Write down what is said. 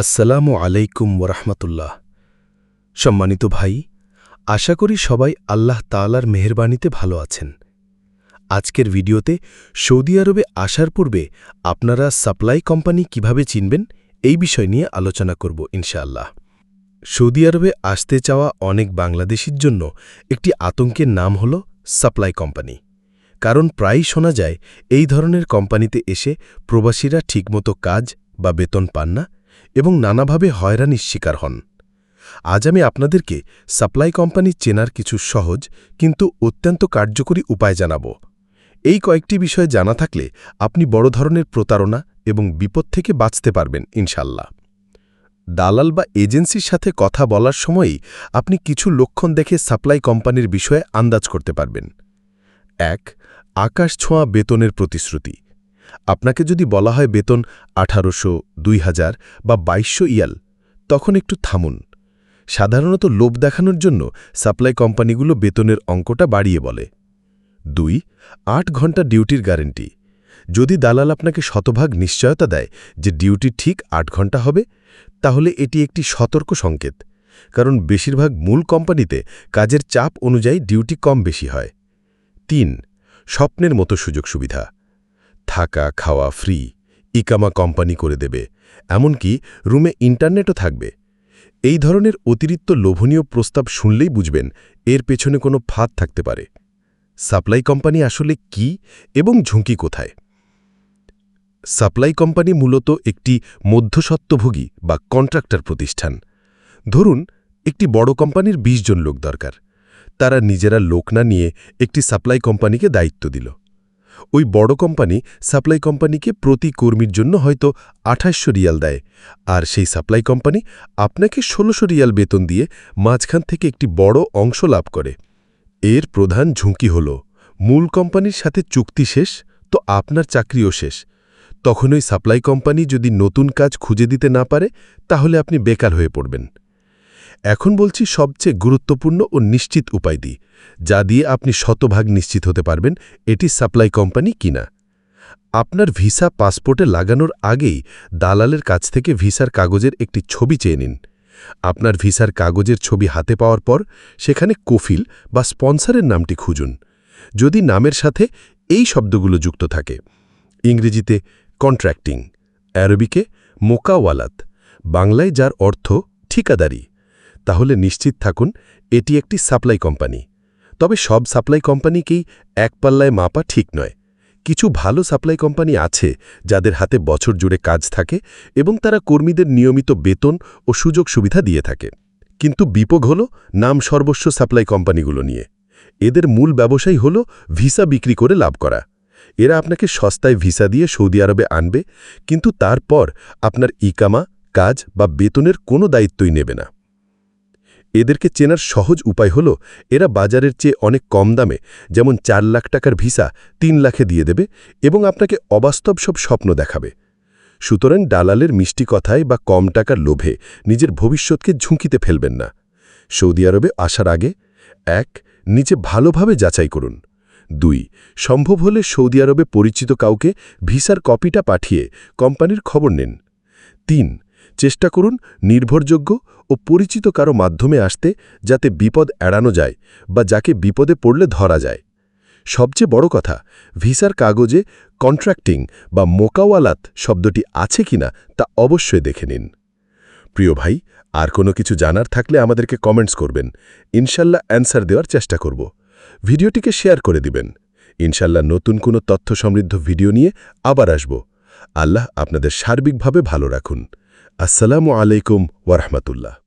আসসালামু আলাইকুম ওরহমতুল্লাহ। সম্মানিত ভাই, আশা করি সবাই আল্লাহ তালার মেহরবানিতে ভালো আছেন। আজকের ভিডিওতে সৌদি আরবে আসার পূর্বে আপনারা সাপ্লাই কোম্পানি কীভাবে চিনবেন এই বিষয় নিয়ে আলোচনা করব ইনশাআল্লাহ। সৌদি আরবে আসতে চাওয়া অনেক বাংলাদেশির জন্য একটি আতঙ্কের নাম হল সাপ্লাই কোম্পানি। কারণ প্রায়ই শোনা যায়, এই ধরনের কোম্পানিতে এসে প্রবাসীরা ঠিকমতো কাজ বা বেতন পান না এবং নানাভাবে হয়রানির শিকার হন। আজ আমি আপনাদেরকে সাপ্লাই কোম্পানি চেনার কিছু সহজ কিন্তু অত্যন্ত কার্যকরী উপায় জানাব। এই কয়েকটি বিষয় জানা থাকলে আপনি বড় ধরনের প্রতারণা এবং বিপদ থেকে বাঁচতে পারবেন ইনশাল্লাহ দালাল বা এজেন্সির সাথে কথা বলার সময়ই আপনি কিছু লক্ষণ দেখে সাপ্লাই কোম্পানির বিষয়ে আন্দাজ করতে পারবেন। এক, আকাশ ছোঁয়া বেতনের প্রতিশ্রুতি। আপনাকে যদি বলা হয় বেতন আঠারোশো, দুই হাজার বা বাইশশো ইয়াল, তখন একটু থামুন। সাধারণত লোভ দেখানোর জন্য সাপ্লাই কোম্পানিগুলো বেতনের অঙ্কটা বাড়িয়ে বলে। দুই, আট ঘণ্টা ডিউটির গ্যারেন্টি। যদি দালাল আপনাকে শতভাগ নিশ্চয়তা দেয় যে ডিউটি ঠিক আট ঘণ্টা হবে, তাহলে এটি একটি সতর্ক সংকেত, কারণ বেশিরভাগ মূল কোম্পানিতে কাজের চাপ অনুযায়ী ডিউটি কম বেশি হয়। তিন, স্বপ্নের মতো সুযোগ সুবিধা। থাকা, খাওয়া ফ্রি ইকামা কোম্পানি করে দেবে। এমনকি রুমে ইন্টারনেটও থাকবে। এই ধরনের অতিরিক্ত লোভনীয় প্রস্তাব শুনলেই বুঝবেন এর পেছনে কোনো ফাঁদ থাকতে পারে। সাপ্লাই কোম্পানি আসলে কি এবং ঝুঁকি কোথায়? সাপ্লাই কোম্পানি মূলত একটি মধ্যসত্ত্বভোগী বা কন্ট্রাক্টর প্রতিষ্ঠান। ধরুন, একটি বড় কোম্পানির ২০ জন লোক দরকার। তারা নিজেরা লোক না নিয়ে একটি সাপ্লাই কোম্পানিকে দায়িত্ব দিল। ওই বড় কোম্পানি সাপ্লাই কোম্পানিকে প্রতি কর্মীর জন্য হয়তো আঠাশশো রিয়াল দেয়। আর সেই সাপ্লাই কোম্পানি আপনাকে ষোলোশো রিয়াল বেতন দিয়ে মাঝখান থেকে একটি বড় অংশ লাভ করে। এর প্রধান ঝুঁকি হল, মূল কোম্পানির সাথে চুক্তি শেষ, তো আপনার চাকরিও শেষ। তখন ওই সাপ্লাই কোম্পানি যদি নতুন কাজ খুঁজে দিতে না পারে, তাহলে আপনি বেকার হয়ে পড়বেন। এখন বলছি সবচেয়ে গুরুত্বপূর্ণ ও নিশ্চিত উপায় দিই যা দিয়ে আপনি শতভাগ নিশ্চিত হতে পারবেন এটি সাপ্লাই কোম্পানি কিনা। আপনার ভিসা পাসপোর্টে লাগানোর আগেই দালালের কাছ থেকে ভিসার কাগজের একটি ছবি চেয়ে নিন। আপনার ভিসার কাগজের ছবি হাতে পাওয়ার পর সেখানে কফিল বা স্পন্সরের নামটি খুঁজুন। যদি নামের সাথে এই শব্দগুলো যুক্ত থাকে, ইংরেজিতে কন্ট্রাক্টিং, অ্যারবিকে মোকাওয়ালাত, বাংলায় যার অর্থ ঠিকাদারি। তাহলে নিশ্চিত থাকুন, এটি একটি সাপ্লাই কোম্পানি। তবে সব সাপ্লাই কোম্পানিকেই এক পাল্লায় মাপা ঠিক নয়। কিছু ভালো সাপ্লাই কোম্পানি আছে, যাদের হাতে বছর জুড়ে কাজ থাকে এবং তারা কর্মীদের নিয়মিত বেতন ও সুযোগ সুবিধা দিয়ে থাকে। কিন্তু বিপদ হল নাম সর্বস্ব সাপ্লাই কোম্পানিগুলো নিয়ে। এদের মূল ব্যবসায়ী হল ভিসা বিক্রি করে লাভ করা। এরা আপনাকে সস্তায় ভিসা দিয়ে সৌদি আরবে আনবে, কিন্তু তারপর আপনার ইকামা, কাজ বা বেতনের কোনো দায়িত্বই নেবে না। এদেরকে চেনার সহজ উপায় হল, এরা বাজারের চেয়ে অনেক কম দামে, যেমন চার লাখ টাকার ভিসা তিন লাখে দিয়ে দেবে এবং আপনাকে অবাস্তব সব স্বপ্ন দেখাবে। সুতরাং ডালালের মিষ্টি কথায় বা কম টাকার লোভে নিজের ভবিষ্যৎকে ঝুঁকিতে ফেলবেন না। সৌদি আরবে আসার আগে, এক নিচে ভালোভাবে যাচাই করুন। দুই, সম্ভব হলে সৌদি আরবে পরিচিত কাউকে ভিসার কপিটা পাঠিয়ে কোম্পানির খবর নিন। তিন চেষ্টা করুন নির্ভরযোগ্য ও পরিচিত কারও মাধ্যমে আসতে যাতে বিপদ এড়ানো যায় বা যাকে বিপদে পড়লে ধরা যায়। সবচেয়ে বড় কথা, ভিসার কাগজে কন্ট্রাক্টিং বা মোকাওয়ালাত শব্দটি আছে কিনা তা অবশ্যই দেখে নিন। প্রিয় ভাই, আর কোনো কিছু জানার থাকলে আমাদেরকে কমেন্টস করবেন। ইনশাল্লাহ অ্যান্সার দেওয়ার চেষ্টা করব। ভিডিওটিকে শেয়ার করে দিবেন। ইনশাল্লাহ নতুন কোনো তথ্য সমৃদ্ধ ভিডিও নিয়ে আবার আসব। আল্লাহ আপনাদের সার্বিকভাবে ভালো রাখুন। আসসালামু আলাইকুম ওরহমতুল্লাহ